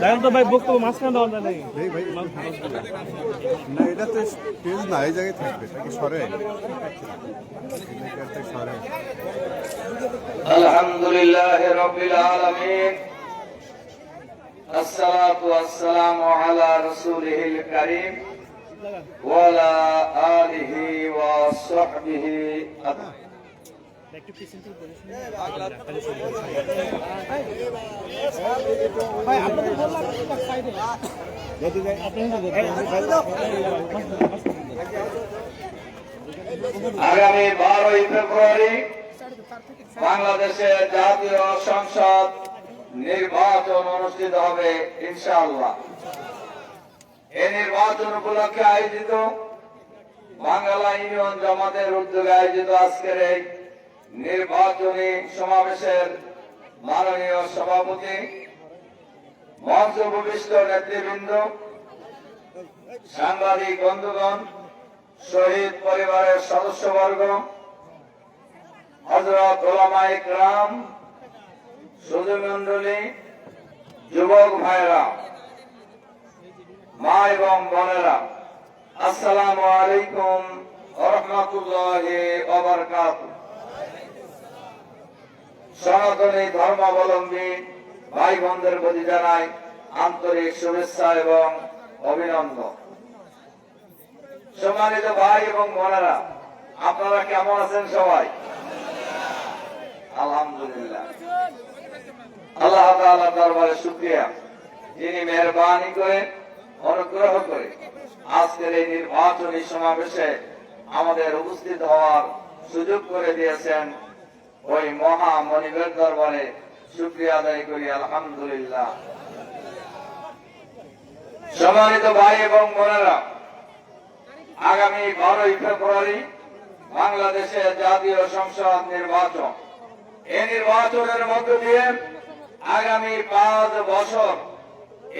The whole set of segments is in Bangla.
দেখেন তো ভাই বক্তব্য মাঝখানে দেওয়া যায় নাকি ভাই ভাই না এটা তো স্টেজ না এই জায়গায় থাকবে এটা কি সরে এই জায়গাটা সরে الحمد لله رب العالمين الصلاة والسلام على رسوله الكريم وعلى آله وصحبه أجمعين আগামী বারোই ফেব্রুয়ারি বাংলাদেশের জাতীয় সংসদ নির্বাচন অনুষ্ঠিত হবে ইনশাআল্লাহ। এই নির্বাচন উপলক্ষে আয়োজিত বাংলা ইউনিয়ন জামাতের উদ্যোগে আয়োজিত আজকের এই নির্বাচনী সমাবেশের মাননীয় সভাপতি মঞ্চ ভূমিষ্ঠ নেতৃবৃন্দ, সাংবাদিক বন্ধুগণ, শহীদ পরিবারের সদস্যবর্গ হজরত ওলামাই গ্রাম সুধীমণ্ডলী, যুবক ভাইরা, মা এবং বোনেরা, আসসালামু আলাইকুম রহমতুল্লাহ সনাতনী ধর্মাবলম্বী ভাই বোনদের প্রতি জানাই আন্তরিক শুভেচ্ছা এবং অভিনন্দন। সম্মানিত ভাই এবং বোনেরা, আপনারা কেমন আছেন সবাই? আলহামদুলিল্লাহ। আল্লাহ দরবারে শুকরিয়া। যিনি মেহরবানি করে, অনুগ্রহ করে আজকের এই নির্বাচনী সমাবেশে আমাদের উপস্থিত হওয়ার সুযোগ করে দিয়েছেন ওই মহা মনিবের দরবারে শুক্রিয়া আদায় করি, আলহামদুলিল্লাহ। সম্মানিত ভাই এবং বোনেরা, আগামী বারোই ফেব্রুয়ারি বাংলাদেশের জাতীয় সংসদ নির্বাচন। এই নির্বাচনের মধ্য দিয়ে আগামী পাঁচ বছর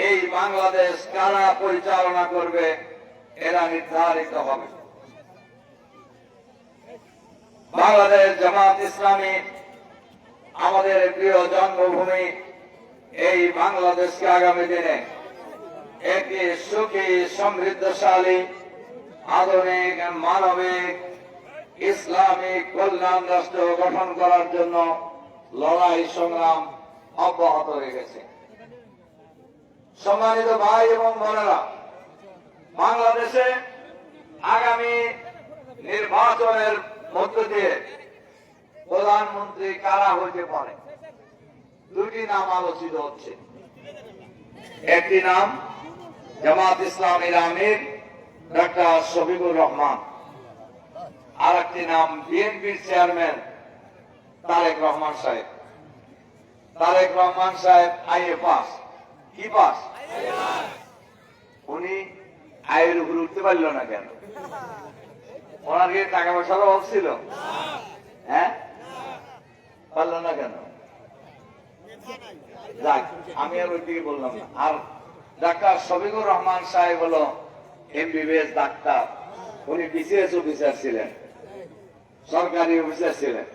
এই বাংলাদেশ কারা পরিচালনা করবে, এরা নির্ধারিত হবে। বাংলাদেশ জামাত ইসলামী, আমাদের প্রিয় জন্মভূমি এই বাংলাদেশকে আগামী দিনে একটি সুখী, সমৃদ্ধশালী, আধুনিক, মানবিক ইসলামিক কল্যাণ রাষ্ট্র গঠন করার জন্য লড়াই সংগ্রাম অব্যাহত রেখেছে। সম্মানিত ভাই এবং বোনেরা, বাংলাদেশে আগামী নির্বাচনের মধ্য দিয়ে প্রধানমন্ত্রী কারা হইতে পারে? দুটি নাম আলোচিত হচ্ছে। একটি নাম জামাত ইসলামীর আমির ডক্টর শফিকুর রহমান। আর একটি নাম বিএনপির চেয়ারম্যান তারেক রহমান সাহেব। তারেক রহমান সাহেব আইএ পাস। কি পাস? উনি আয়ের উপরে উঠতে পারল না কেন? ওনার কি টাকা পয়সার অভাব ছিল? হ্যাঁ? পারল না কেন? যাক, আমি আর ওই দিকে বললাম না। আর ডাক্তার শফিকুর রহমান সাহেব হলো এমবিবিএস ডাক্তার। উনি বিসিএস অফিসার ছিলেন। সরকারি অফিসার ছিলেন।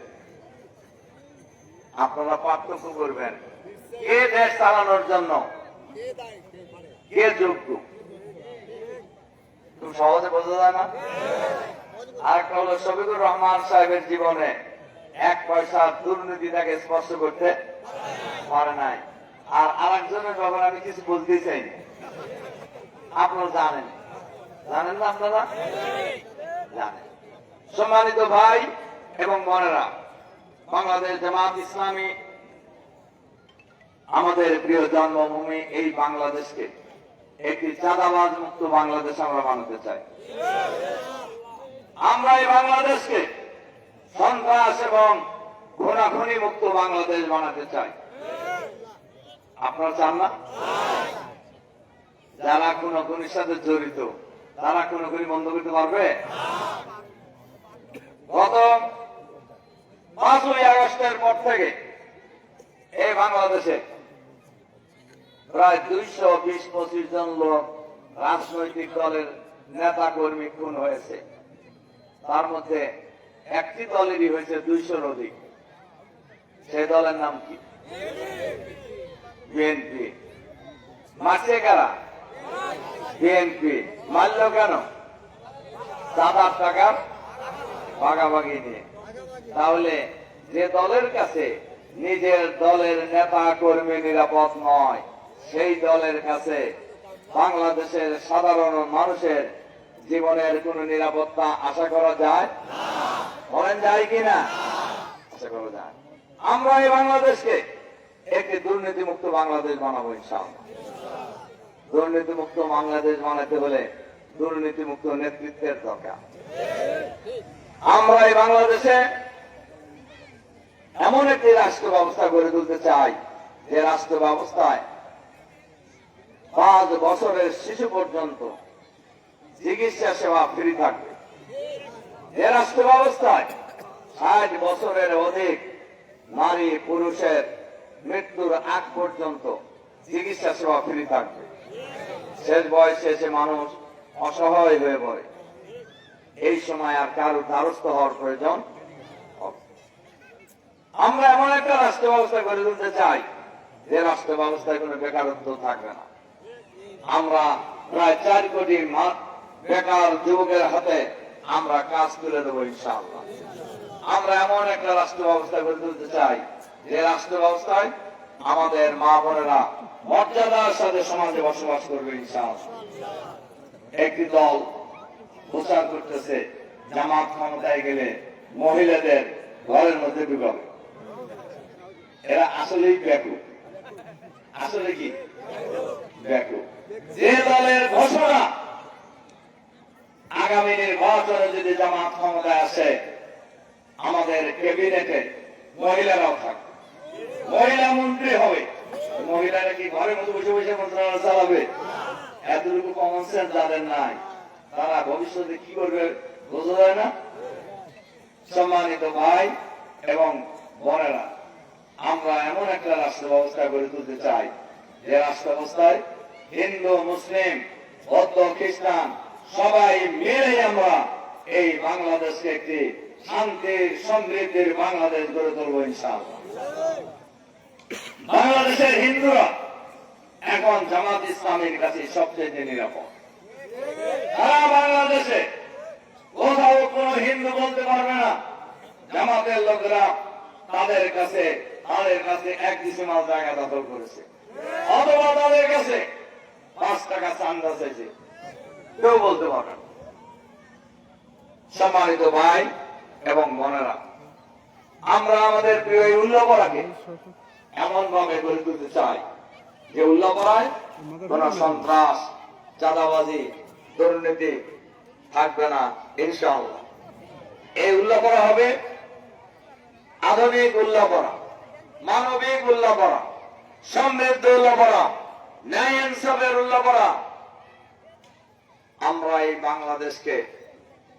আপনারা পার্থক্য করবেন। কে দেশ চালানোর জন্য? কে যোগ্য? খুব সহজে বোঝা যায় না? আর একটা হলো শফিকুর রহমান সাহেবের জীবনে এক পয়সা দুর্নীতি তাকে স্পর্শ করতে পারে নাই। আর আরেকজনের ব্যাপারে আমি কিছু বলতে চাই। আপনারা জানেন। জানেন না আপনারা? জানেন। সম্মানিত ভাই এবং বোনেরা, বাংলাদেশ জামাত ইসলামী আমাদের প্রিয় জন্মভূমি এই বাংলাদেশকে একটি চাঁদাবাজ মুক্ত বাংলাদেশ আমরা বানাতে চাই। আমরা এই বাংলাদেশকে সন্ত্রাস এবং ঘোরাঘুরি মুক্ত বাংলাদেশ বানাতে চাই। আপনারা চান না? যারা কোন খুনির সাথে জড়িত, তারা কোন খুনি বন্ধ করতে পারবে? গত পাঁচই আগস্টের পর থেকে এই বাংলাদেশে প্রায় দুইশো বিশ পঁচিশ জন লোক রাজনৈতিক দলের নেতা কর্মী খুন হয়েছে। তার মধ্যে একটি দলেরই হয়েছে দুইশোর অধিক। সেই দলের নাম কি? বিএনপি। মারছে কারা? বিএনপি। মারল কেন? আট টাকার ভাগাভাগি নিয়ে। তাহলে যে দলের কাছে নিজের দলের নেতা, কর্মী নিরাপদ নয়, সেই দলের কাছে বাংলাদেশের সাধারণ মানুষের জীবনের কোন নিরাপত্তা আশা করা যায়? বলেন যায় কিনা? আশা করা যায়। আমরা এই বাংলাদেশকে একটি দুর্নীতিমুক্ত বাংলাদেশ বানাবো ইনশাআল্লাহ। দুর্নীতিমুক্ত বাংলাদেশ বানাতে হলে দুর্নীতিমুক্ত নেতৃত্বের দরকার। আমরা এই বাংলাদেশে এমন একটি রাষ্ট্র ব্যবস্থা গড়ে তুলতে চাই, যে রাষ্ট্র ব্যবস্থায় পাঁচ বছরের শিশু পর্যন্ত চিকিৎসা সেবা ফ্রি থাকবে। যে রাষ্ট্র ব্যবস্থায় ষাট বছরের অধিক নারী পুরুষের মৃত্যুর আগ পর্যন্ত চিকিৎসা সেবা ফ্রি থাকবে। শেষ বয়সে এসে মানুষ অসহায় হয়ে পড়ে, এই সময় আর কারও দ্বারস্থ হওয়ার প্রয়োজন আমরা এমন একটা রাষ্ট্র ব্যবস্থা গড়ে তুলতে চাই, যে রাষ্ট্র ব্যবস্থায় কোনো বেকারত্ব থাকবে না। আমরা প্রায় চার কোটি বেকার যুবকের হাতে আমরা কাজ তুলে দেবো ইনশাআল্লাহ। আমরা এমন একটা রাষ্ট্র ব্যবস্থা গড়ে তুলতে চাই, যে রাষ্ট্র ব্যবস্থায় আমাদের মা বোনেরা মর্যাদার সাথে সমাজে বসবাস করবে একটি দল প্রচার করতেছে, জামাত ক্ষমতায় গেলে মহিলাদের ঘরের মধ্যে ঢুকাবে। এরা আসলেই ব্যাকু আসলে কি? ব্যাকুপ যে দলের ঘোষণা আগামী নির্বাচনে যদি জামাত ক্ষমতায় আসে, আমাদের ক্যাবিনেটে মহিলারাও থাকবে। মহিলা মন্ত্রী হবে। মহিলারা কি ঘরের মধ্যে বসে বসে মন্ত্রণালয় চালাবে? এতটুকু কমন সেন্স যাদের নাই, তারা ভবিষ্যতে কি করবে বোঝা যায় না? সম্মানিত ভাই এবং বোনেরা, আমরা এমন একটা রাষ্ট্র ব্যবস্থা গড়ে তুলতে চাই। যে রাষ্ট্র ব্যবস্থায় হিন্দু, মুসলিম, বৌদ্ধ, খ্রিস্টান সবাই মিলে আমরা এই বাংলাদেশকে একটি শান্তির সমৃদ্ধির বাংলাদেশ গড়ে তুলবো ইনশাআল্লাহ। বাংলাদেশের হিন্দুরা এখন জামাত ইসলামের কাছে সবচেয়ে নিরাপদ। সারা বাংলাদেশে কোথাও কোন হিন্দু বলতে পারবে না। জামাতের লোকেরা তাদের কাছে তাদের কাছে এক ডিসিমাল জায়গা দখল করেছে। অথবা তাদের কাছে পাঁচ টাকা চান্দা চাইছে কেউ বলতে পারবে সম্মানিত ভাই এবং বোনেরা, আমরা আমাদের প্রিয় এই উল্লাপরাকে এমন ভাবে গড়ে তুলতে চাই যে উল্লাপরায় কোন সন্ত্রাস, চাঁদাবাজি, দুর্নীতি থাকবে না, ইনশাআল্লাহ। এই উল্লাপরা হবে আধুনিক উল্লাপরা মানবিক উল্লাপরা সমৃদ্ধ উল্লাপরা ন্যায় ইনসাফের উল্লাপরা আমরা এই বাংলাদেশকে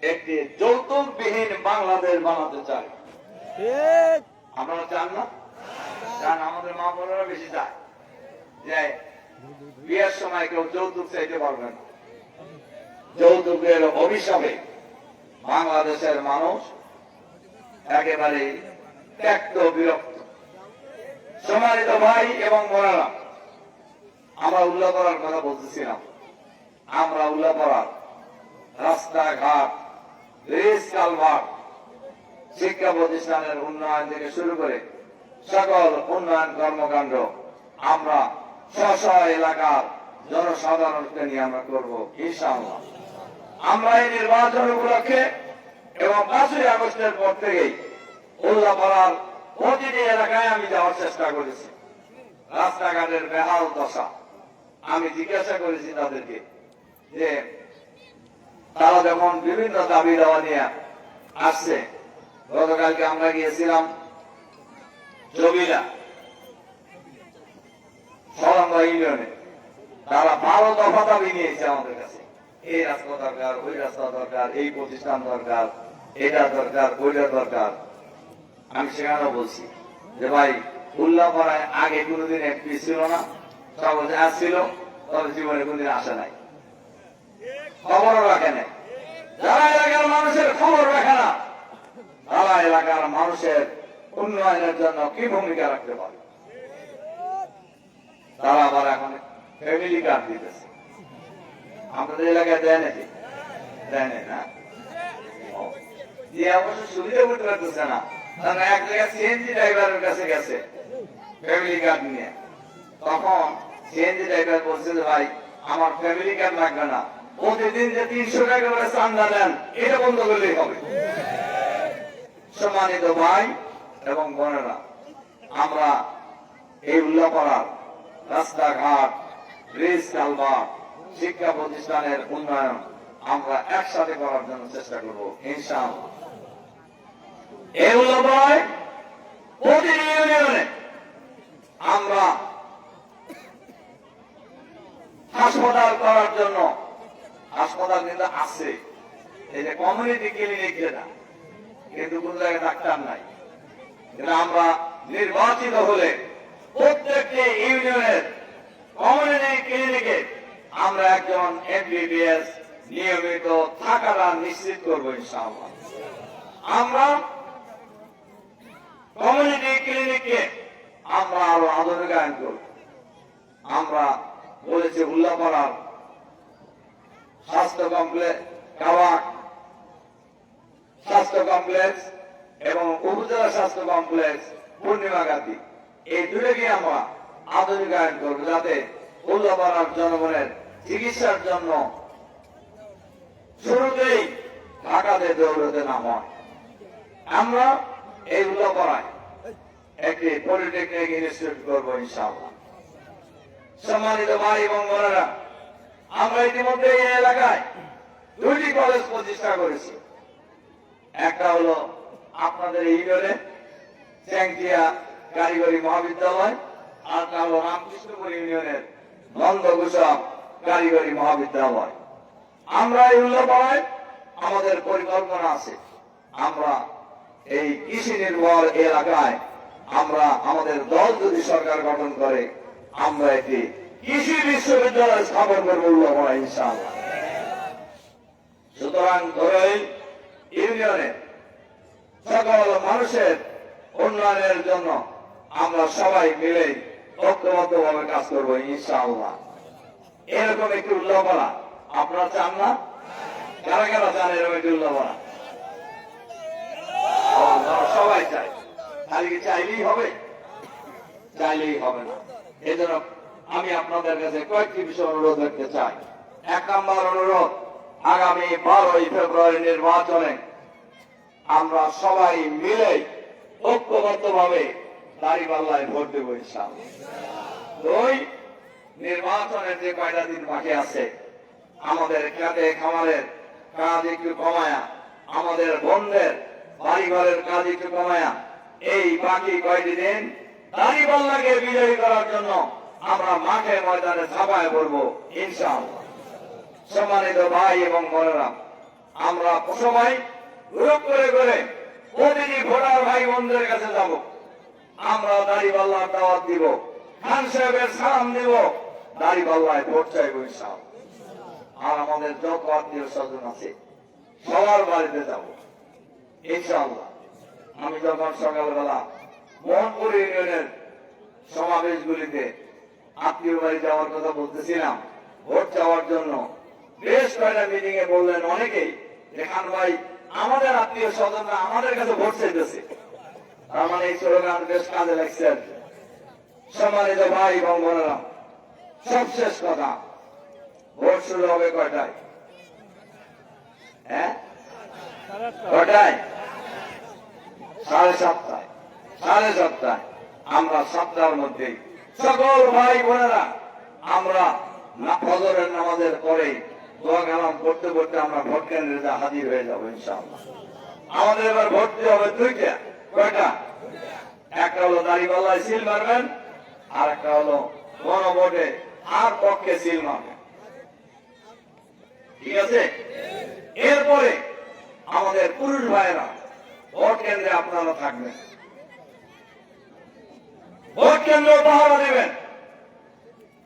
একটি যৌতুকবিহীন বাংলাদেশ বানাতে চাই। আপনারা চান না? চান আমাদের মা বোনেরা বেশি চায় যে বিয়ের সময় কেউ যৌতুক চাইতে পারবে না। যৌতুকের অভিশাপে বাংলাদেশের মানুষ একেবারে ত্যক্ত বিরক্ত। সম্মানিত ভাই এবং বোনেরা আমরা উল্লাহ করার কথা বলতেছিলাম। আমরা করার রাস্তাঘাট ব্রিজ কালভার্ট, শিক্ষা প্রতিষ্ঠানের উন্নয়ন থেকে শুরু করে সকল উন্নয়ন কর্মকাণ্ড আমরা স্ব এলাকার জনসাধারণকে নিয়ে আমরা করব আমরা এই নির্বাচন উপলক্ষে এবং পাঁচই আগস্টের পর থেকেই উল্লাপাড়ার প্রতিটি এলাকায় আমি যাওয়ার চেষ্টা করেছি। রাস্তাঘাটের বেহাল দশা, আমি জিজ্ঞাসা করেছি তাদেরকে যে তারা যখন বিভিন্ন দাবি দেওয়া নিয়ে আসছে, গতকালকে আমরা গিয়েছিলাম জবিলা সরঙ্গা ইউনিয়নে। তারা বারো দফা দাবি নিয়েছে আমাদের কাছে। এই রাস্তা দরকার, ওই রাস্তা দরকার, এই প্রতিষ্ঠান দরকার, এটা দরকার, ওইটা দরকার। আমি সেখানেও বলছি যে ভাই উল্লাপাড়ায় আগে কোনোদিন একটি ছিল না সবাই আসছিল তবে জীবনে কোনদিন আসে নাই। খবরও রাখে নাই। যারা এলাকার মানুষের খবর রাখে না, তারা এলাকার মানুষের উন্নয়নের জন্য কি ভূমিকা রাখতে পারে? তারা আবার এখন ফ্যামিলি কার্ড দিতেছে। আপনাদের এলাকায় দেয় নাকি? দেয় না। যে অবশ্য সুবিধা করতে পারতেছে না, তারা এক জায়গায় সিএনজি ড্রাইভারের কাছে গেছে ফ্যামিলি কার্ড নিয়ে। তখন সিএনজি ড্রাইভার বলছে যে, ভাই, আমার ফ্যামিলি কার্ড লাগবে না। প্রতিদিন যে তিনশো টাকা করে চান্দা দেন, এটা বন্ধ করলেই হবে। সম্মানিত ভাই এবং বোনেরা, আমরা এই উল্লাপাড়ার রাস্তাঘাট ব্রিজ শিক্ষা প্রতিষ্ঠানের উন্নয়ন আমরা একসাথে করার জন্য চেষ্টা করব প্রতি ইউনিয়নে আমরা হাসপাতাল করার জন্য হাসপাতাল কিন্তু আছে। এই যে কমিউনিটি ক্লিনিক যেটা কিন্তু কোন জায়গায় ডাক্তার নাই। কিন্তু আমরা নির্বাচিত হলে প্রত্যেকটি ইউনিয়নের কমিউনিটি ক্লিনিকে আমরা একজন এমবিবিএস নিয়মিত থাকাটা নিশ্চিত করব ইনশাআল্লাহ। আমরা কমিউনিটি ক্লিনিককে আমরা আরও আধুনিকায়ন করব। আমরা বলেছি উল্লাপাড়ার স্বাস্থ্য কমপ্লেক্স কাওয়াক স্বাস্থ্য কমপ্লেক্স এবং উপজেলা স্বাস্থ্য কমপ্লেক্স পূর্ণিমা গান্ধী। এই দুটোকে আমরা আধুনিকায়ন করব যাতে উল্লাপাড়ার জনগণের চিকিৎসার জন্য শুরুতেই ঢাকাতে দৌড়তে না হয় আমরা এই উল্লাপাড়ায় একটি পলিটেকনিক ইনস্টিটিউট করব ইনশাআল্লাহ। সম্মানিত ভাই এবং বোনেরা আমরা ইতিমধ্যে এই এলাকায় দুইটি কলেজ প্রতিষ্ঠা করেছি। একটা হলো আপনাদের এই চ্যাংটিয়া কারিগরি মহাবিদ্যালয়, আর একটা হলো রামকৃষ্ণপুর ইউনিয়নের নন্দঘোষা কারিগরি মহাবিদ্যালয়। আমরা এই উল্লাপাড়ায় আমাদের পরিকল্পনা আছে। আমরা এই কৃষি নির্ভর এলাকায় আমরা আমাদের দল যদি সরকার গঠন করে, আমরা একটি কৃষি বিশ্ববিদ্যালয় স্থাপন করব উল্লাপাড়া ইনশাআল্লাহ। সুতরাং ইউনিয়নে সকল মানুষের উন্নয়নের জন্য আমরা সবাই মিলে ঐক্যবদ্ধ ভাবে কাজ করব, ইনশাআল্লাহ। এরকম একটি উল্লাপনা আপনারা চান না? কারা কারা চান এরকম একটি উল্লাপনা সবাই চায়। খালি চাইলেই হবে? চাইলেই হবে না। এই জন্য আমি আপনাদের কাছে কয়েকটি বিষয় অনুরোধ রাখতে চাই। এক নম্বর অনুরোধ, আগামী বারোই ফেব্রুয়ারি নির্বাচনে আমরা সবাই মিলে ঐক্যবদ্ধ ভাবে দাঁড়িপাল্লায় ভোট দেব ইনশাল দুই, নির্বাচনের যে কয়টা দিন বাকি আছে, আমাদের খেতে খামারের কাজ একটু কমায়া, আমাদের বন্ধের বাড়িঘরের কাজ একটু কমায়া, এই বাকি কয়টি দিন দাঁড়িপাল্লাকে বিজয়ী করার জন্য আমরা মাঠে ময়দানে ছাপায় পড়ব ইনশাআল্লাহ। সম্মানিত ভাই এবং বোনেরা, আমরা সবাই গ্রুপ করে করে প্রতিটি ভোটার ভাই বোনদের কাছে যাব। আমরা দাড়িপাল্লার দাওয়াত দিব, খান সাহেবের সালাম দিব, দাড়িপাল্লায় ভোট চাইব ইনশাআল্লাহ। আর আমাদের যত আত্মীয় স্বজন আছে, সবার বাড়িতে যাব। ইনশাআল্লাহ। আমি যখন সকালবেলা মোহনপুর ইউনিয়নের সমাবেশগুলিতে আত্মীয় বাড়ি যাওয়ার কথা বলতেছিলাম। ভোট চাওয়ার জন্য। বেশ কয়টা মিটিং এ বললেন অনেকেই যে, খান ভাই, আমাদের আত্মীয় স্বজনরা আমাদের কাছে ভোট চাইতেছে। তার মানে এই স্লোগান বেশ কাজে লাগছে সম্মানিত ভাই এবং বোনেরা, সবশেষ কথা, ভোট শুরু হবে কয়টায়? হ্যাঁ? কয়টায়? সাড়ে সাতটায়। সাড়ে সাতটায়। আমরা সাতটার মধ্যে সকল ভাই বোনেরা, আমরা না ফজরের নামাজের পরে দোয়া কালাম করতে করতে আমরা ভোট কেন্দ্রে হাজির হয়ে যাব ইনশাআল্লাহ। আমাদের এবার ভোট দিতে হবে দুইটা। কয়টা? একটা হলো দাড়িপাল্লায় সিল মারবেন, আর একটা হলো গণভোটে আর পক্ষে সিল মারবেন। ঠিক আছে? এরপরে আমাদের পুরুষ ভাইয়েরা ভোট কেন্দ্রে আপনারা থাকবেন। ভোট কেন্দ্র পাহারা দেবেন।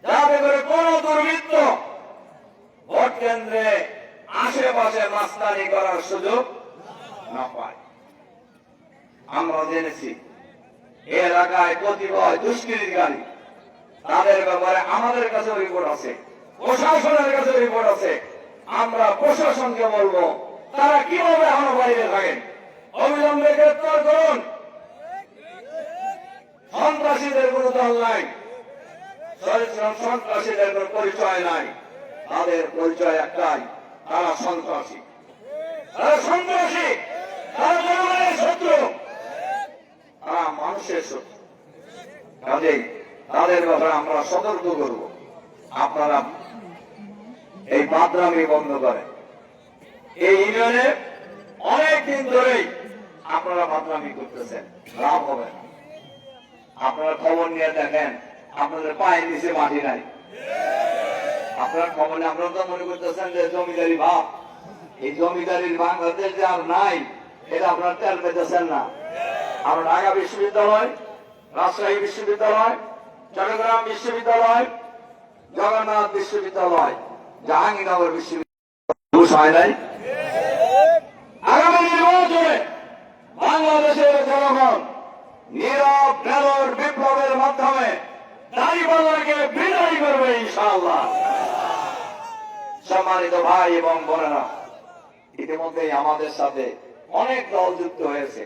যাতে করে কোন দুর্বৃত্ত ভোট কেন্দ্রে আশেপাশে মাস্তানি করার সুযোগ না পায়। আমরা জেনেছি এলাকায় কতিপয় দুষ্কৃতিকারী, তাদের ব্যাপারে আমাদের কাছে রিপোর্ট আছে, প্রশাসনের কাছে রিপোর্ট আছে। আমরা প্রশাসনকে বলব, তারা কীভাবে এখনও বাইরে থাকেন? অবিলম্বে গ্রেপ্তার করুন। সন্ত্রাসীদের কোনো দল নাই। সন্ত্রাসীদের কোনো পরিচয় নাই। তাদের পরিচয় একটাই, তারা সন্ত্রাসী। তারা সন্ত্রাসী, তারা জনগণের শত্রু। তারা মানুষের শত্রু। কাজেই তাদের ব্যাপারে আমরা সতর্ক করব। আপনারা এই বাদরামি বন্ধ করেন। এই ইউনিয়নে অনেক দিন ধরেই আপনারা বাদরামি করতেছেন। লাভ হবে না। আপনারা খবর নিয়ে দেখেন, আপনাদের পায়ের নিচে মাটি নাই। আপনার খবর আপনারা তো মনে করতেছেন যে জমিদারি ভাব এই জমিদারির বাংলাদেশ যে আর নাই, এটা আপনারা তেল পেতেছেন না। আমরা ঢাকা বিশ্ববিদ্যালয়, রাজশাহী বিশ্ববিদ্যালয়, চট্টগ্রাম বিশ্ববিদ্যালয়, জগন্নাথ বিশ্ববিদ্যালয়, জাহাঙ্গীরনগর বিশ্ববিদ্যালয়। নাই? আগামী নির্বাচনে বাংলাদেশের জনগণ নীরব বিপ্লবের মাধ্যমে দাঁড়িপাল্লাকে বিদায়ী করবে ইনশাআল্লাহ। সম্মানিত ভাই এবং বোনেরা, ইতিমধ্যেই আমাদের সাথে অনেক দল যুক্ত হয়েছে।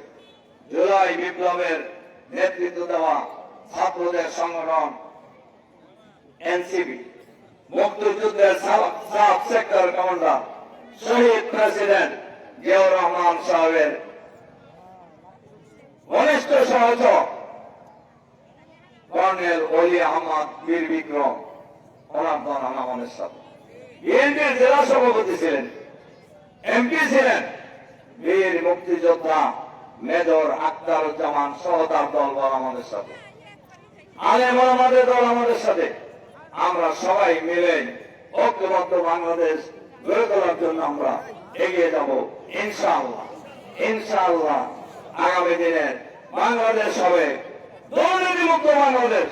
জুলাই বিপ্লবের নেতৃত্ব দেওয়া ছাত্রদের সংগঠন এনসিপি, মুক্তিযুদ্ধের সাব সেক্টর কমান্ডার শহীদ প্রেসিডেন্ট জিয়াউর রহমান সাহেবের ঘনিষ্ঠ সহযোগ কর্নেল অলি আহমদ বীর বিক্রম ওনার দল আমাদের সাথে। বিএনপির জেলা সভাপতি ছিলেন, এমপি ছিলেন বীর মুক্তিযোদ্ধা মেজর আক্তারুজ্জামান সহ তার দল বল আমাদের সাথে। আলেম আমাদের দল আমাদের সাথে। আমরা সবাই মিলে ঐক্যবদ্ধ বাংলাদেশ গড়ে তোলার জন্য আমরা এগিয়ে যাব, ইনশাআল্লাহ ইনশাআল্লাহ। আগামী দিনের বাংলাদেশ হবে দুর্নীতিমুক্ত বাংলাদেশ,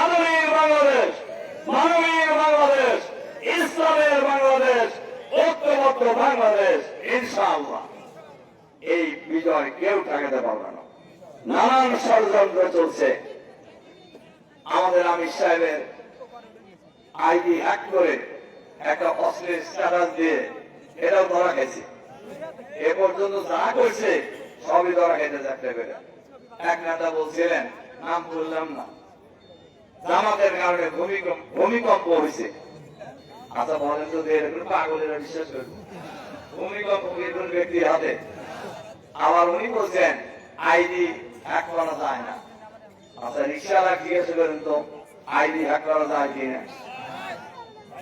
আধুনিক বাংলাদেশ, মানবিক বাংলাদেশ, ইসলামের বাংলাদেশ, ঐক্যবদ্ধ বাংলাদেশ, ইনশাআল্লাহ। এই বিজয় কেউ ঠেকাতে পারবে না। নানান ষড়যন্ত্র চলছে। আমাদের আমির সাহেবের আইডি হ্যাক করে একটা অশ্লীল স্ট্যাটাস দিয়ে এটাও ধরা গেছে এ পর্যন্ত যা করছে সবই ধরা চাকরি করে এক নেতা বলছিলেন, নাম বললাম না। জামাতের কারণে ভূমিকম্প ভূমিকম্প হয়েছে আচ্ছা বলেন তো এরকম পাগলেরা বিশ্বাস করবে ভূমিকম্প কোন হাতে? আবার উনি বলছেন, আইডি হ্যাক করা যায় না। আচ্ছা রিক্সাওয়ালা জিজ্ঞেস করেন তো, আইডি হ্যাক করা যায় কিনা?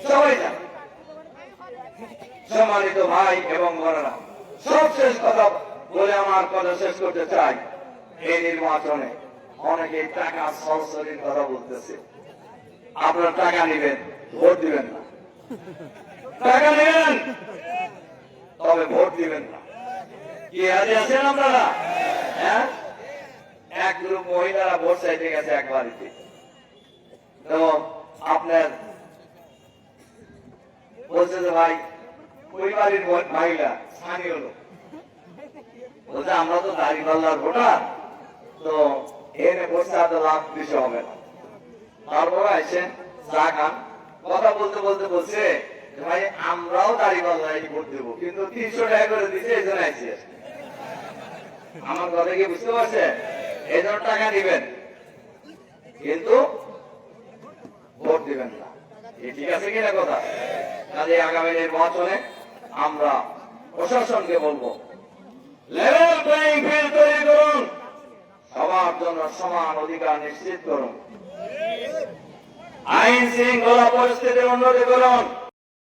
সবাই জানে। সম্মানিত ভাই এবং বোনেরা, সবশেষ কথা বলে আমার কথা শেষ করতে চাই এই নির্বাচনে। অনেকে টাকা সরাসরির কথা বলতেছে। আপনারা টাকা নেবেন, ভোট দিবেন না। টাকা নেবেন, তবে ভোট দিবেন না। কি হাতে আছেন আপনারা? হ্যাঁ? এক গ্রুপ মহিলারা ভোট চাইতে গেছে এক বাড়িতে। তো আপনার বলছে যে ভাই, ওই বাড়ির মহিলা, স্থানীয় লোক। বলছে, আমরা তো দাঁড়িপাল্লার ভোটার, তো এনে বসে লাভ বেশি হবে না। তারপরে আইসেন চা খান কথা বলতে বলতে বলছে, ভাই, আমরাও দাঁড়িপাল্লায় ভোট দেবো, কিন্তু তিনশো টাকা করে দিচ্ছে এই জন্য আমার কথা কি বুঝতে পারছেন এই জন্য টাকা দিবেন, কিন্তু ভোট দিবেন না। এ ঠিক আছে কিনা কথা? কাজে আগামী নির্বাচনে আমরা প্রশাসনকে বলব লেভেল প্লেইং ফিল্ড তৈরি করুন। সবার জন্য সমান অধিকার নিশ্চিত করুন। আইন শৃঙ্খলা পরিস্থিতির উন্নতি করুন।